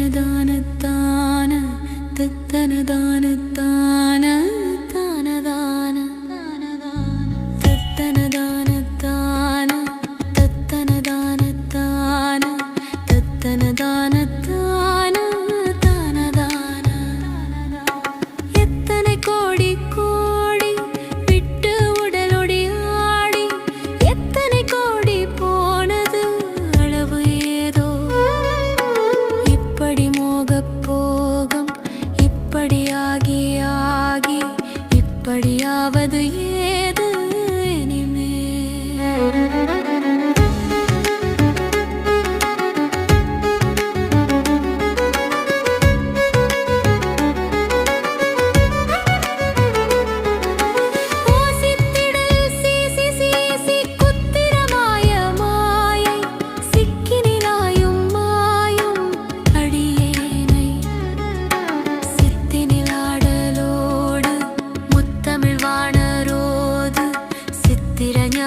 தத்தனதானத்தான தத்தனதானத்தான இப்படியாகி ஆகி இப்படியாவது ஏதோ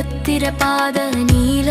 பத்திர பாத நீல